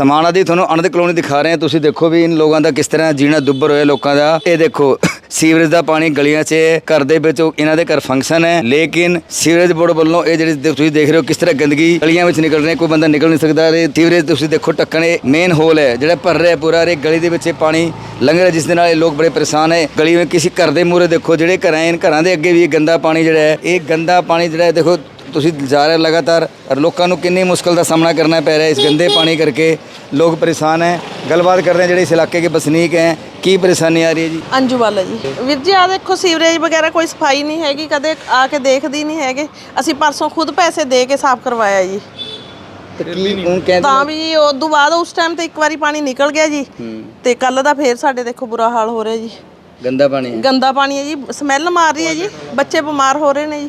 ਸਮਾਣਾ ਦੀ ਤੁਹਾਨੂੰ ਅਨੰਦ ਕਲੋਨੀ ਦਿਖਾ ਰਹੇ ਹਾਂ। ਤੁਸੀਂ ਦੇਖੋ ਵੀ ਇਨ ਲੋਕਾਂ ਦਾ ਕਿਸ ਤਰ੍ਹਾਂ ਜੀਣਾ ਦੁੱਬਰ ਹੋਇਆ ਲੋਕਾਂ ਦਾ। ਇਹ ਦੇਖੋ ਸੀਵਰੇਜ ਦਾ ਪਾਣੀ ਗਲੀਆਂ 'ਚ ਘਰ ਦੇ ਵਿੱਚ ਇਹਨਾਂ ਦੇ ਘਰ ਫੰਕਸ਼ਨ ਹੈ। ਲੇਕਿਨ ਸੀਵਰੇਜ ਬੋਰਡ ਵੱਲੋਂ ਇਹ ਜਿਹੜੇ ਤੁਸੀਂ ਦੇਖ ਰਹੇ ਹੋ ਕਿਸ ਤਰ੍ਹਾਂ ਗੰਦਗੀ ਗਲੀਆਂ ਵਿੱਚ ਨਿਕਲ ਰਹੀ ਕੋਈ ਬੰਦਾ ਨਿਕਲ ਨਹੀਂ ਸਕਦਾ। ਇਹ ਸੀਵਰੇਜ ਤੁਸੀਂ ਦੇਖੋ ਟੱਕਣ ਇਹ ਮੇਨ ਹੋਲ ਹੈ। ਜਿਹੜਾ ਭਰ ਰਿਹਾ ਪੂਰਾ ਇਹ ਗਲੀ ਦੇ ਵਿੱਚ ਇਹ ਪਾਣੀ ਲੰਘ ਰਿਹਾ ਜਿਸ ਦੇ ਨਾਲ ਇਹ ਲੋਕ ਬੜੇ ਪਰੇਸ਼ਾਨ ਹੈ। ਗਲੀ ਵਿੱਚ ਕਿਸੇ ਘਰ ਦੇ ਮੂਹਰੇ ਦੇਖੋ ਜਿਹੜੇ ਘਰਾਂ ਹੈ, ਘਰਾਂ ਦੇ ਅੱਗੇ ਵੀ ਗੰਦਾ ਪਾਣੀ ਜਿਹੜਾ ਹੈ ਇਹ ਗੰਦਾ ਪਾਣੀ ਜਿਹੜਾ ਹੈ ਦੇਖੋ ਤੁਸੀਂ ਜਾ ਰਹੇ ਲਗਾਤਾਰ ਔਰ ਲੋਕਾਂ ਨੂੰ ਕਿੰਨੀ ਮੁਸ਼ਕਲ ਦਾ ਸਾਹਮਣਾ ਕਰਨਾ ਪੈ ਰਿਹਾ ਇਸ ਗੰਦੇ ਪਾਣੀ ਕਰਕੇ। ਲੋਕ ਪਰੇਸ਼ਾਨ ਹੈ। ਗੱਲਬਾਤ ਕਰਦੇ हैं ਜਿਹੜੇ ਇਸ ਇਲਾਕੇ ਕੇ ਵਸਨੀਕ ਹੈ। ਕੀ ਪਰੇਸ਼ਾਨੀ ਆ ਰਹੀ ਹੈ ਜੀ? ਅੰਜੂ ਵਾਲਾ ਜੀ। ਵੀਰ ਜੀ ਆ ਦੇਖੋ ਸੀਵਰੇਜ ਵਗੈਰਾ ਕੋਈ ਸਫ਼ਾਈ ਨਹੀਂ ਹੈਗੀ ਕਦੇ ਆ ਕੇ ਦੇਖਦੀ ਨਹੀਂ ਹੈਗੇ। ਅਸੀਂ ਪਰਸੋਂ ਖੁਦ ਪੈਸੇ ਦੇ ਕੇ ਸਾਫ਼ ਕਰਵਾਇਆ ਜੀ। ਤੇ ਵੀ ਉਸ ਤੋਂ ਬਾਅਦ ਉਸ ਟਾਈਮ ਤੇ ਇੱਕ ਵਾਰੀ ਪਾਣੀ ਨਿਕਲ ਗਿਆ ਜੀ। ਤੇ ਕੱਲ ਦਾ ਫੇਰ ਸਾਡੇ ਦੇਖੋ ਬੁਰਾ ਹਾਲ ਹੋ ਰਿਹਾ ਜੀ। ਗੰਦਾ ਪਾਣੀ ਹੈ। ਗੰਦਾ ਪਾਣੀ ਹੈ ਜੀ। ਸਮੈਲ ਮਾਰ ਰਹੀ ਹੈ ਜੀ। ਬੱਚੇ ਬਿਮਾਰ ਹੋ ਰਹੇ ਨੇ ਜੀ।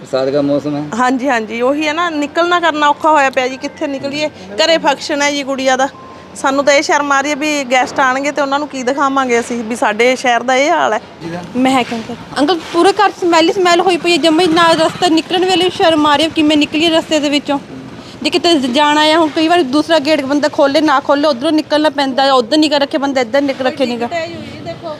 ਬਰਸਾਤ ਦਾ ਮੌਸਮ ਹੈ। ਹਾਂਜੀ ਹਾਂਜੀ ਉਹੀ ਹੈ ਨਾ ਨਿਕਲਣਾ ਕਰਨਾ ਔਖਾ ਹੋਇਆ ਪਿਆ ਜੀ ਕਿੱਥੇ ਨਿਕਲੀਏ? ਘਰੇ ਫੰਕਸ਼ਨ ਹੈ ਜੀ ਗੁੜੀਆ ਦਾ। ਸਾਨੂੰ ਤਾਂ ਇਹ ਸ਼ਰਮ ਆ ਰਹੀ ਹੈ ਵੀ ਗੈਸਟ ਆਣਗੇ ਤੇ ਉਹਨਾਂ ਨੂੰ ਕੀ ਦਿਖਾਵਾਂਗੇ ਅਸੀਂ ਵੀ ਸਾਡੇ ਸ਼ਹਿਰ ਦਾ ਇਹ ਹਾਲ ਹੈ। ਮਹਿਕ ਅੰਕਲ ਅੰਕਲ ਪੂਰੇ ਘਰ ਸਮੈਲ ਹੀ ਸਮੈਲ ਹੋਈ ਪਈ ਹੈ ਜੰਮੀ ਨਾ ਰਸਤਾ ਨਿਕਲਣ ਵੇਲੇ ਵੀ ਸ਼ਰਮ ਆ ਰਹੀ ਹੈ ਕਿ ਮੈਂ ਨਿਕਲੀ ਰਸਤੇ ਦੇ ਵਿੱਚੋਂ। ਜੇ ਕਿਤੇ ਜਾਣਾ ਹੈ ਹੁਣ ਕਈ ਵਾਰ ਦੂਸਰਾ ਗੇਟ ਬੰਦਾ ਖੋਲੇ ਨਾ ਖੋਲੇ ਉਧਰੋਂ ਨਿਕਲਣਾ ਪੈਂਦਾ ਉਧਰ ਨਿਕਲ ਰੱਖੇ ਬੰਦਾ ਇੱਧਰ ਨਿਕਲ ਰੱਖੇ ਨਿਕਲ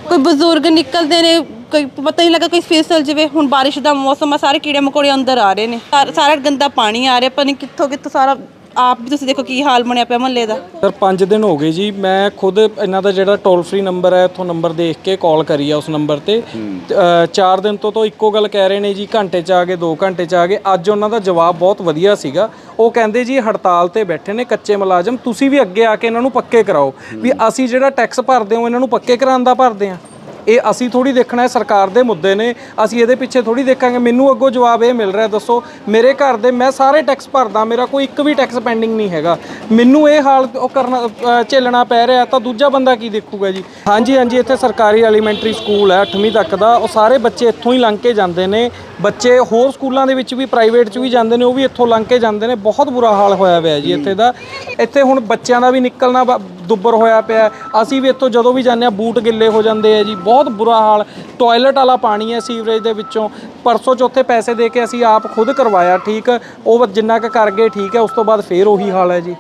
ਕੋਈ ਬਜ਼ੁਰਗ ਨਿਕਲਦੇ ਨੇ ਕੋਈ ਪਤਾ ਨਹੀਂ ਲੱਗਾ ਕੋਈ ਫੇਸਲ ਜਿਵੇਂ ਹੁਣ ਬਾਰਿਸ਼ ਦਾ ਮੌਸਮ ਆ ਸਾਰੇ ਕੀੜੇ ਮકોੜੇ ਅੰਦਰ ਆ ਰਹੇ ਨੇ। ਸਾਰ- ਸਾਰਾ ਗੰਦਾ ਪਾਣੀ ਆ ਰਿਹਾ ਪਤਾ ਨਹੀਂ ਕਿੱਥੋਂ ਕਿੱਥੋਂ ਸਾਰਾ ਆਪ ਵੀ ਤੁਸੀਂ ਦੇਖੋ ਕੀ ਹਾਲ ਬਣਿਆ ਪਿਆ ਮਹੱਲੇ ਦਾ। ਸਰ 5 ਦਿਨ ਹੋ ਗਏ ਜੀ ਮੈਂ ਖੁਦ ਇਹਨਾਂ ਦਾ ਜਿਹੜਾ ਟੋਲ ਫ੍ਰੀ ਨੰਬਰ ਹੈ ਇੱਥੋਂ ਨੰਬਰ ਦੇਖ ਕੇ ਕਾਲ ਕਰੀ ਆ ਉਸ ਨੰਬਰ ਤੇ। 4 ਦਿਨ ਤੋਂ ਤੋਂ ਇੱਕੋ ਗੱਲ ਕਹਿ ਰਹੇ ਨੇ ਜੀ ਘੰਟੇ ਚ ਆ ਗਏ 2 ਘੰਟੇ ਚ ਆ ਗਏ। ਅੱਜ ਉਹਨਾਂ ਦਾ ਜਵਾਬ ਬਹੁਤ ਵਧੀਆ ਸੀਗਾ। ਉਹ ਕਹਿੰਦੇ ਜੀ ਹੜਤਾਲ ਤੇ ਬੈਠੇ ਨੇ ਕੱਚੇ ਮੁਲਾਜ਼ਮ ਤੁਸੀਂ ਵੀ ਅੱਗੇ ਆ ਕੇ ਇਹਨਾਂ ਨੂੰ ਪੱਕੇ ਕਰਾਓ। ਵੀ ਅਸੀਂ ਜਿਹੜਾ ਟੈਕਸ ਭਰਦੇ ਹਾਂ ਇਹਨਾਂ ਨੂੰ ਪੱਕੇ ਕਰਾਉਣ ਦਾ ਭਰਦੇ ਹਾਂ। ਇਹ ਅਸੀਂ ਥੋੜੀ ਦੇਖਣਾ ਹੈ ਸਰਕਾਰ ਦੇ ਮੁੱਦੇ ਨੇ ਅਸੀਂ ਇਹਦੇ ਪਿੱਛੇ ਥੋੜੀ ਦੇਖਾਂਗੇ। ਮੈਨੂੰ ਅੱਗੋਂ ਜਵਾਬ ਇਹ ਮਿਲ ਰਿਹਾ ਦੱਸੋ ਮੇਰੇ ਘਰ ਦੇ ਮੈਂ ਸਾਰੇ ਟੈਕਸ ਭਰਦਾ ਮੇਰਾ ਕੋਈ ਇੱਕ ਵੀ ਟੈਕਸ ਪੈਂਡਿੰਗ ਨਹੀਂ ਹੈਗਾ। ਮੈਨੂੰ ਇਹ ਹਾਲ ਉਹ ਕਰਨਾ ਅ, ਝੇਲਣਾ ਪੈ ਰਿਹਾ ਤਾਂ ਦੂਜਾ ਬੰਦਾ ਕੀ ਦੇਖੂਗਾ ਜੀ? ਹਾਂਜੀ ਹਾਂਜੀ ਇੱਥੇ ਸਰਕਾਰੀ ਐਲੀਮੈਂਟਰੀ ਸਕੂਲ ਹੈ 8ਵੀਂ ਤੱਕ ਦਾ ਉਹ ਸਾਰੇ ਬੱਚੇ ਇੱਥੋਂ ਹੀ ਲੰਘ ਕੇ ਜਾਂਦੇ ਨੇ। ਬੱਚੇ ਹੋਰ ਸਕੂਲਾਂ ਦੇ ਵਿੱਚ ਵੀ ਪ੍ਰਾਈਵੇਟ 'ਚ ਵੀ ਜਾਂਦੇ ਨੇ ਉਹ ਵੀ ਇੱਥੋਂ ਲੰਘ ਕੇ ਜਾਂਦੇ ਨੇ। ਬਹੁਤ ਬੁਰਾ ਹਾਲ ਹੋਇਆ ਹੋਇਆ ਜੀ ਇੱਥੇ ਦਾ। ਇੱਥੇ ਹੁਣ ਬੱਚਿਆਂ ਦਾ ਵੀ ਨਿਕਲਣਾ ਦੁੱਬਰ ਹੋਇਆ ਪਿਆ। ਅਸੀਂ ਵੀ ਇੱਥੋਂ ਜਦੋਂ ਵੀ ਜਾਂਦੇ ਆ ਬੂਟ ਗਿੱਲੇ ਹੋ ਜਾਂਦੇ ਆ ਜੀ। ਬਹੁਤ ਬੁਰਾ ਹਾਲ। ਟਾਇਲਟ ਵਾਲਾ ਪਾਣੀ ਹੈ ਸੀਵਰੇਜ ਦੇ ਵਿੱਚੋਂ। ਪਰਸੋਂ ਚੌਥੇ ਪੈਸੇ ਦੇ ਕੇ ਅਸੀਂ ਆਪ ਖੁਦ ਕਰਵਾਇਆ ਠੀਕ। ਉਹ ਜਿੰਨਾ ਕੁ ਕਰ ਗਏ ਠੀਕ ਹੈ। ਉਸ ਤੋਂ ਬਾਅਦ ਫੇਰ ਉਹੀ ਹਾਲ ਹੈ ਜੀ।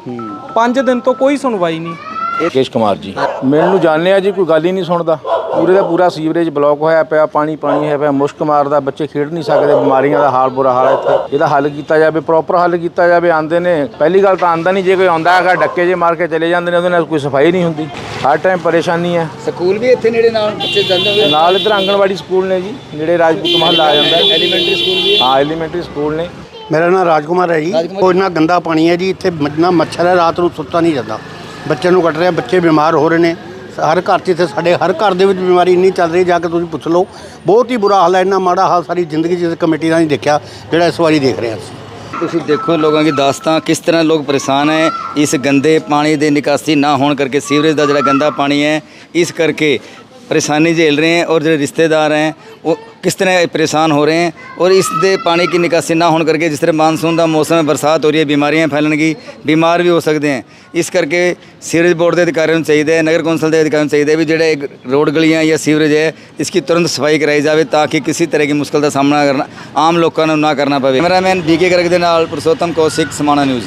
5 ਦਿਨ ਤੋਂ ਕੋਈ ਸੁਣਵਾਈ ਨਹੀਂ। ਕੇਸ਼ ਕੁਮਾਰ ਜੀ। ਮੈਨੂੰ ਜਾਣਿਆ ਜੀ ਕੋਈ ਗੱਲ ਹੀ ਨਹੀਂ ਸੁਣਦਾ। ਪੂਰੇ ਦਾ ਪੂਰਾ ਸੀਵਰੇਜ ਬਲੌਕ ਹੋਇਆ ਪਿਆ ਪਾਣੀ ਪਾਣੀ ਹੈ ਪਿਆ ਮੁਸ਼ਕ ਮਾਰਦਾ ਬੱਚੇ ਖੇਡ ਨਹੀਂ ਸਕਦੇ ਬਿਮਾਰੀਆਂ ਦਾ ਹਾਲ ਬੁਰਾ ਹਾਲ ਹੈ ਇੱਥੇ। ਇਹਦਾ ਹੱਲ ਕੀਤਾ ਜਾਵੇ ਪ੍ਰੋਪਰ ਹੱਲ ਕੀਤਾ ਜਾਵੇ ਆਂਦੇ ਨੇ ਪਹਿਲੀ ਗੱਲ ਤਾਂ ਆਂਦਾ ਨਹੀਂ ਜੇ ਕੋਈ ਆਉਂਦਾ ਹੈਗਾ ਡੱਕੇ ਜੇ ਮਾਰ ਕੇ ਚਲੇ ਜਾਂਦੇ ਨੇ ਉਹਦੇ ਨਾਲ ਕੋਈ ਸਫ਼ਾਈ ਨਹੀਂ ਹੁੰਦੀ। ਹਰ ਟਾਈਮ ਪਰੇਸ਼ਾਨੀ ਹੈ। ਸਕੂਲ ਵੀ ਇੱਥੇ ਨੇੜੇ ਨਾਲ ਬੱਚੇ ਜਾਂਦੇ ਹੋਏ? ਨਾਲ ਇੱਧਰ ਆਂਗਣਵਾੜੀ ਸਕੂਲ ਨੇ ਜੀ ਨੇੜੇ ਰਾਜਪੂਤ ਮਹੱਲਾ ਆ ਜਾਂਦਾ ਐਲੀਮੈਂਟਰੀ ਸਕੂਲ ਵੀ ਹਾਂ? ਐਲੀਮੈਂਟਰੀ ਸਕੂਲ ਨੇ। ਮੇਰਾ ਨਾਮ ਰਾਜਕੁਮਾਰ ਹੈ ਜੀ। ਉਹ ਇੰਨਾ ਗੰਦਾ ਪਾਣੀ ਹੈ ਜੀ ਇੱਥੇ ਇੰਨਾ ਮੱਛਰ ਹੈ ਰਾਤ ਨੂੰ ਸੁੱਤਾ ਨਹੀਂ ਜਾਂਦਾ। ਬੱਚਿਆਂ ਨੂੰ ਕੱਟ ਰਿਹਾ ਬੱਚੇ ਬਿਮਾਰ ਹੋ ਰਹੇ ਨੇ। ਹਰ ਘਰ 'ਚ ਇੱਥੇ ਸਾਡੇ ਹਰ ਘਰ ਦੇ ਵਿੱਚ ਬਿਮਾਰੀ ਇੰਨੀ ਚੱਲ ਰਹੀ ਜਾ ਕੇ ਤੁਸੀਂ ਪੁੱਛ ਲਓ। ਬਹੁਤ ਹੀ ਬੁਰਾ ਹਾਲ ਹੈ, ਇੰਨਾ ਮਾੜਾ ਹਾਲ ਸਾਰੀ ਜ਼ਿੰਦਗੀ 'ਚ ਇਸ ਕਮੇਟੀ ਦਾ ਨਹੀਂ ਦੇਖਿਆ, ਜਿਹੜਾ ਇਸ ਵਾਰੀ ਦੇਖ ਰਹੇ ਹਾਂ ਅਸੀਂ ਤੁਸੀਂ ਦੇਖੋ ਲੋਕਾਂ ਦੀ ਦਾਸਤਾਂ ਕਿਸ ਤਰ੍ਹਾਂ ਲੋਕ ਪਰੇਸ਼ਾਨ ਹੈ, ਇਸ ਗੰਦੇ ਪਾਣੀ ਦੇ ਨਿਕਾਸੀ ਨਾ ਹੋਣ ਕਰਕੇ ਸੀਵਰੇਜ ਦਾ ਜਿਹੜਾ ਗੰਦਾ ਪਾਣੀ ਹੈ, ਇਸ ਕਰਕੇ परेशानी झेल रहे हैं और जो रिश्तेदार हैं वो किस तरह परेशान हो रहे हैं और इस दे पानी की निकासी ना होने करके जिस तरह मानसून का मौसम है बरसात हो रही है बीमारियां फैलणगी बीमार भी हो सकते हैं इस करके सीवरेज बोर्ड के अधिकारियों ਨੂੰ ਚਾਹੀਦਾ ਹੈ ਨਗਰ ਕੌਂਸਲ ਦੇ ਅਧਿਕਾਰੀਆਂ ਨੂੰ ਚਾਹੀਦਾ ਹੈ ਵੀ ਜਿਹੜਾ ਇੱਕ ਰੋਡ ਗਲੀਆਂ ਜਾਂ ਸੀਵਰੇਜ ਹੈ इसकी तुरंत सफाई कराई जाए ताकि किसी तरह की मुश्किल का सामना करना आम लोगों ਨੂੰ ਨਾ ਕਰਨਾ ਪਵੇ ਕੈਮਰਾਮੈਨ ਡੀਕੇ ਗਰਗ ਦੇ ਨਾਲ ਪੁਰਸ਼ੋਤਮ ਕੌਸ਼ਿਕ ਸਮਾਣਾ ਨਿਊਜ਼